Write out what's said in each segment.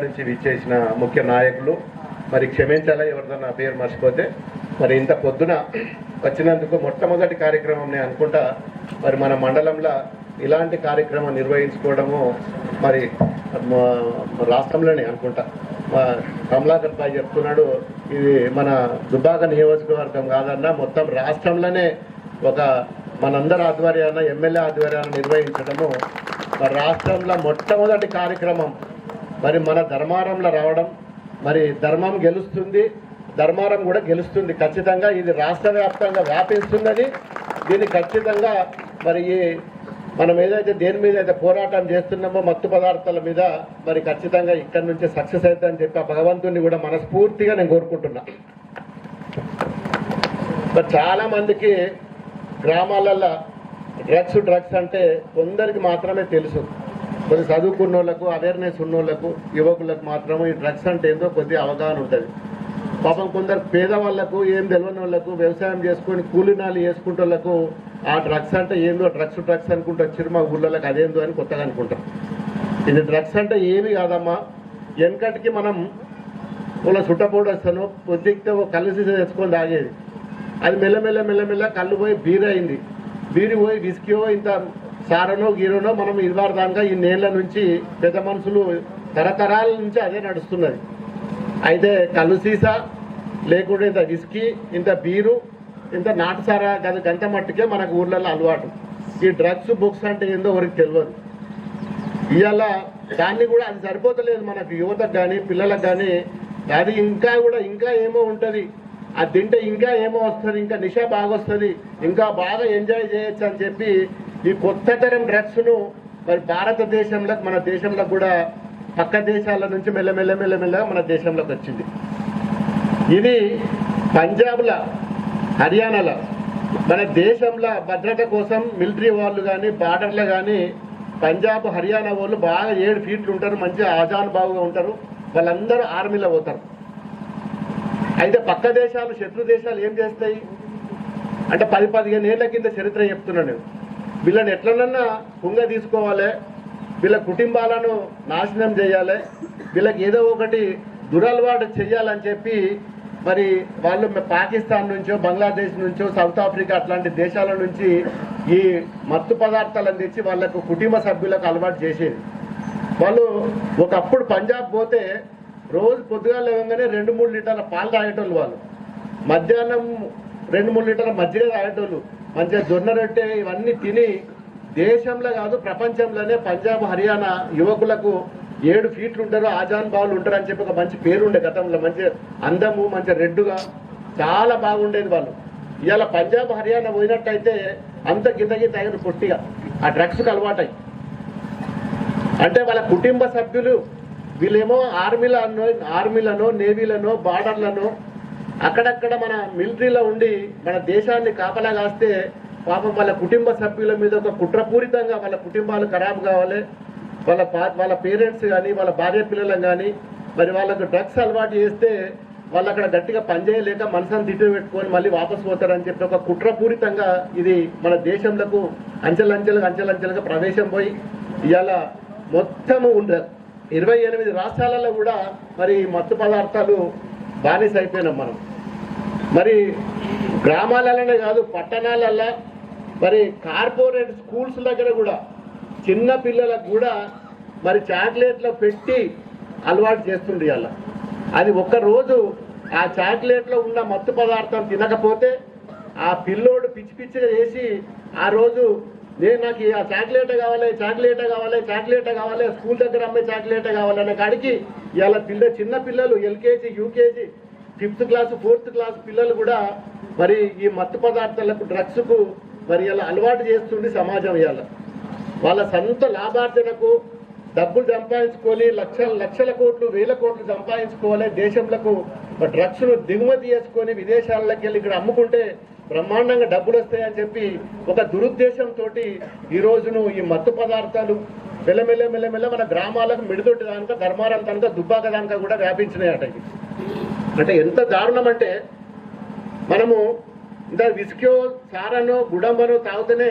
నుంచి విచ్చేసిన ముఖ్య నాయకులు. మరి క్షమించాలా ఎవరిదన్నా పేరు మర్చిపోతే? మరి ఇంత పొద్దున వచ్చినందుకు మొట్టమొదటి కార్యక్రమం నేను అనుకుంటా. మరి మన మండలంలో ఇలాంటి కార్యక్రమం నిర్వహించుకోవడము మరి మా రాష్ట్రంలోనే అనుకుంటా. కమలాకర్ భాయ్ చెప్తున్నాడు ఇది మన దుబ్బాక నియోజకవర్గం కాదన్నా మొత్తం రాష్ట్రంలోనే ఒక మనందరి ఆధ్వర్యాన ఎమ్మెల్యే ఆధ్వర్యాన నిర్వహించడము. రాష్ట్రంలో మొట్టమొదటి కార్యక్రమం మరి మన ధర్మారంలో రావడం మరి ధర్మం గెలుస్తుంది ధర్మారం కూడా గెలుస్తుంది. ఖచ్చితంగా ఇది రాష్ట్ర వ్యాప్తంగా వ్యాపిస్తుందని దీన్ని ఖచ్చితంగా మరి ఈ మనం ఏదైతే దేని మీద అయితే పోరాటం చేస్తున్నామో మత్తు పదార్థాల మీద మరి ఖచ్చితంగా ఇక్కడ నుంచి సక్సెస్ అవుతుందని చెప్పి ఆ భగవంతుని కూడా మనస్ఫూర్తిగా నేను కోరుకుంటున్నా. మరి చాలా మందికి గ్రామాలలో డ్రగ్స్ డ్రగ్స్ అంటే కొందరికి మాత్రమే తెలుసు. కొద్ది చదువుకున్న వాళ్ళకు అవేర్నెస్ ఉన్న వాళ్ళకు యువకులకు మాత్రమే ఈ డ్రగ్స్ అంటే ఏందో కొద్ది అవగాహన ఉంటుంది. పాపం కొందరు పేదవాళ్ళకు ఏం తెలియని వాళ్ళకు వ్యవసాయం చేసుకొని కూలినాలు చేసుకుంటే వాళ్ళకు ఆ డ్రగ్స్ అంటే ఏందో డ్రగ్స్ డ్రగ్స్ అనుకుంటూ వచ్చారు మా ఊళ్ళకి అదేందో అని కొత్తగా అనుకుంటారు ఇది డ్రగ్స్ అంటే ఏమి కాదమ్మా. వెనకటికి మనం వాళ్ళ చుట్టపోడు వస్తాను పొద్దుకితే ఒక కళ్ళు సీసా తెచ్చుకొని తాగేది. అది మెల్లమెల్ల మెల్లమెల్ల కళ్ళు పోయి బీర్ అయింది బీరి పోయి విస్కీయో ఇంత సారనో గీరనో మనం ఇదివారు దాకా ఈ నేళ్ళ నుంచి పెద్ద మనుషులు తరతరాల నుంచి అదే నడుస్తున్నది. అయితే కళ్ళు సీసా లేకుంటే ఇంత విస్కీ ఇంత బీరు ఇంత నాటుసారా గది గంట మట్టుకే మనకు ఊర్లలో అలవాటు. ఈ డ్రగ్స్ బుక్స్ అంటే ఏందో ఎవరికి తెలియదు. ఇవాళ దాన్ని కూడా అది సరిపోతలేదు మనకు యువతకు కానీ పిల్లలకు కానీ అది ఇంకా కూడా ఇంకా ఏమో ఉంటుంది. అది తింటే ఇంకా ఏమో వస్తుంది ఇంకా నిషా బాగా వస్తుంది ఇంకా బాగా ఎంజాయ్ చేయొచ్చు అని చెప్పి ఈ కొత్త తరం డ్రగ్స్ను మరి భారతదేశంలో మన దేశంలో కూడా పక్క దేశాల నుంచి మెల్లమెల్ల మెల్లమెల్లగా మన దేశంలోకి వచ్చింది. ఇది పంజాబ్లో హర్యానాలో మన దేశంలో భద్రత కోసం మిలిటరీ వాళ్ళు కానీ బార్డర్లో కానీ పంజాబ్ హర్యానా వాళ్ళు బాగా ఏడు ఫీట్లు ఉంటారు మంచి ఆజానుభావుగా బాగుగా ఉంటారు. వాళ్ళందరూ ఆర్మీలో పోతారు. అయితే పక్క దేశాలు శత్రు దేశాలు ఏం చేస్తాయి? అంటే పది పదిహేను ఏళ్ళ కింద చరిత్ర చెప్తున్నాను నేను. వీళ్ళని ఎట్లనన్నా కుంగ తీసుకోవాలి. వీళ్ళ కుటుంబాలను నాశనం చేయాలి. వీళ్ళకి ఏదో ఒకటి దురలవాటు చేయాలని చెప్పి మరి వాళ్ళు పాకిస్తాన్ నుంచో బంగ్లాదేశ్ నుంచో సౌత్ ఆఫ్రికా అట్లాంటి దేశాల నుంచి ఈ మత్తు పదార్థాలను తెచ్చి వాళ్ళకు కుటుంబ సభ్యులకు అలవాటు చేసేది. వాళ్ళు ఒకప్పుడు పంజాబ్ పోతే రోజు పొద్దుగా లేవగానే రెండు మూడు లీటర్ల పాలు తాగేటోళ్ళు వాళ్ళు. మధ్యాహ్నం రెండు మూడు లీటర్ల మజ్జిగ తాగేటోళ్ళు. మంచిగా జొన్న రొట్టె ఇవన్నీ తిని దేశంలో కాదు ప్రపంచంలోనే పంజాబ్ హర్యానా యువకులకు ఏడు ఫీట్లు ఉంటారు ఆజాన్ బావులు ఉంటారు అని చెప్పి ఒక మంచి పేరు ఉండే గతంలో మంచి అందము మంచి రెడ్డుగా చాలా బాగుండేది వాళ్ళు. ఇవాళ పంజాబ్ హర్యానా పోయినట్టయితే అంత గింత తగిన పుట్టిగా. ఆ డ్రగ్స్కి అలవాటై. అంటే వాళ్ళ కుటుంబ సభ్యులు వీళ్ళేమో ఆర్మీలనో ఆర్మీలను నేవీలను బార్డర్లను అక్కడక్కడ మన మిలిటరీలో ఉండి మన దేశాన్ని కాపలా కాస్తే పాపం వాళ్ళ కుటుంబ సభ్యుల మీద ఒక కుట్రపూరితంగా వాళ్ళ కుటుంబాలు ఖరాబ్ కావాలి. వాళ్ళ పా- వాళ్ళ పేరెంట్స్ కానీ వాళ్ళ భార్య పిల్లలను కానీ మరి వాళ్ళకు డ్రగ్స్ అలవాటు చేస్తే వాళ్ళు అక్కడ గట్టిగా పనిచేయలేక మనసును తిట్టు పెట్టుకొని మళ్ళీ వాపసు పోతారని చెప్పి ఒక కుట్రపూరితంగా ఇది మన దేశంలో అంచెలంచెలుగా అంచెలంచెలుగా ప్రవేశం పోయి ఇవాళ మొత్తము ఉండదు ఇరవై ఎనిమిది రాష్ట్రాలలో కూడా మరి ఈ మత్తు పదార్థాలు బానిస అయిపోయినాం మనం. మరి గ్రామాలలోనే కాదు పట్టణాలల్లో మరి కార్పొరేట్ స్కూల్స్ దగ్గర కూడా చిన్న పిల్లలకు కూడా మరి చాక్లెట్లు పెట్టి అలవాటు చేస్తుండ్రు అలా అది ఒక్కరోజు ఆ చాక్లెట్లో ఉన్న మత్తు పదార్థం తినకపోతే ఆ పిల్లోడు పిచ్చి పిచ్చిగా చేసి ఆ రోజు నేను నాకు ఈ ఆ చాక్లెట్ కావాలి చాక్లెట్ కావాలి చాక్లెట్ కావాలి స్కూల్ దగ్గర అమ్మే చాక్లెట్ కావాలి అనే కాడికి ఇవాళ పిల్ల చిన్న పిల్లలు LKG UKG fifth class fourth class పిల్లలు కూడా మరి ఈ మత్తు పదార్థాలకు డ్రగ్స్కు మరి ఇలా అలవాటు చేస్తుంది సమాజం ఇవాళ వాళ్ళ సొంత లాభార్జనకు డబ్బులు సంపాదించుకొని లక్షల లక్షల కోట్లు వేల కోట్లు సంపాదించుకోవాలి. దేశంలో డ్రగ్స్ను దిగుమతి చేసుకొని విదేశాలకు వెళ్ళి ఇక్కడ అమ్ముకుంటే బ్రహ్మాండంగా డబ్బులు వస్తాయని చెప్పి ఒక దురుద్దేశంతో ఈ రోజును ఈ మత్తు పదార్థాలు మెల్లమెల్ల మెల్లమెల్ల మన గ్రామాలకు మిడిదొట్టి దానిక ధర్మారం దానిక దుబ్బాక దానిక కూడా వ్యాపించినాయి ఇవి. అంటే ఎంత దారుణం అంటే మనము ఇంత విసికో సారనో గుడంబనో తాగుతూనే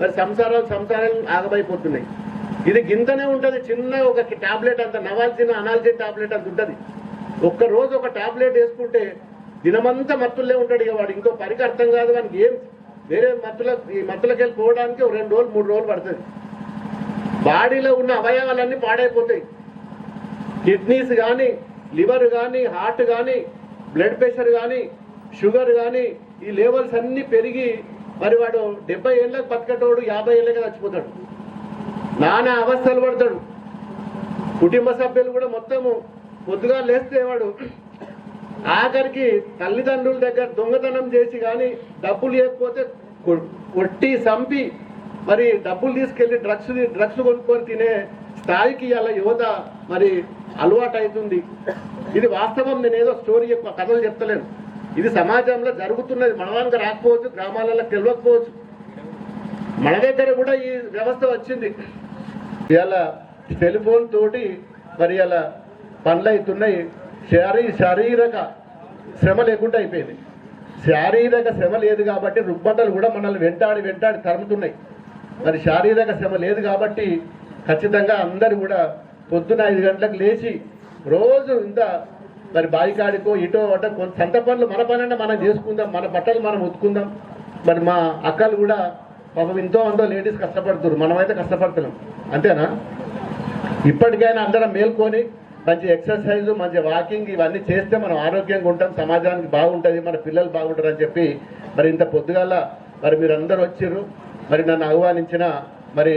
మరి సంసారాలు సంసారాలు ఆగమైపోతున్నాయి ఇది గింతనే ఉంటుంది చిన్న ఒక టాబ్లెట్ అంత నవాల్సిన అనాల్సిన టాబ్లెట్ అంత ఉంటుంది ఒక్క రోజు ఒక టాబ్లెట్ వేసుకుంటే దినమంతా మత్తుల్లే ఉంటాడు ఇక వాడు. ఇంకో పనికి అర్థం కాదు వానికి. ఏం? వేరే మత్తుల ఈ మత్తులకి వెళ్ళి పోవడానికి ఒక రెండు రోజులు మూడు రోజులు పడుతుంది. బాడీలో ఉన్న అవయవాలన్నీ పాడైపోతాయి. కిడ్నీస్ కానీ లివర్ కానీ హార్ట్ కానీ బ్లడ్ ప్రెషర్ కానీ షుగర్ కానీ ఈ లెవెల్స్ అన్నీ పెరిగి మరి వాడు డెబ్బై ఏళ్ళకి బతకటోడు యాభై ఏళ్ళకి చచ్చిపోతాడు. నానా అవస్థలు పడతాడు. కుటుంబ సభ్యులు కూడా మొత్తము పొద్దుగా లేస్తే వాడు ఆఖరికి తల్లిదండ్రుల దగ్గర దొంగతనం చేసి కానీ డబ్బులు లేకపోతే కొట్టి చంపి మరి డబ్బులు తీసుకెళ్ళి డ్రగ్స్ డ్రగ్స్ కొనుక్కొని తినే స్థాయికి అలా యువత మరి అలవాటు అవుతుంది ఇది వాస్తవం. నేను ఏదో స్టోరీ ఎక్కువ కథలు చెప్తలేను. ఇది సమాజంలో జరుగుతున్నది. మనవానికి రాకపోవచ్చు గ్రామాలలో తెలియకపోవచ్చు మన దగ్గర కూడా ఈ వ్యవస్థ వచ్చింది. ఇలా టెలిఫోన్ తోటి మరి ఇలా పనులు అవుతున్నాయి శారీ శారీరక శ్రమ లేకుండా అయిపోయింది. శారీరక శ్రమ లేదు కాబట్టి రుగ్మతలు కూడా మనల్ని వెంటాడి వెంటాడి తరుముతున్నాయి. మరి శారీరక శ్రమ లేదు కాబట్టి ఖచ్చితంగా అందరూ కూడా పొద్దున ఐదు గంటలకు లేచి రోజు ఇంత మరి బాయికాడికో ఇటో అటో కొంత సంత పనులు మన పనంటే మనం చేసుకుందాం మన బట్టలు మనం ఉతుకుందాం. మరి మా అక్కలు కూడా పాపం ఎంతో అంతో లేడీస్ కష్టపడుతున్నారు. మనమైతే కష్టపడుతున్నాం. అంతేనా? ఇప్పటికైనా అందరం మేల్కొని మంచి ఎక్సర్సైజ్ మంచి వాకింగ్ ఇవన్నీ చేస్తే మనం ఆరోగ్యంగా ఉంటాం సమాజానికి బాగుంటుంది మన పిల్లలు బాగుంటారు అని చెప్పి మరి ఇంత పొద్దుగాల మరి మీరు అందరు వచ్చిర్రు. మరి నన్ను ఆహ్వానించిన మరి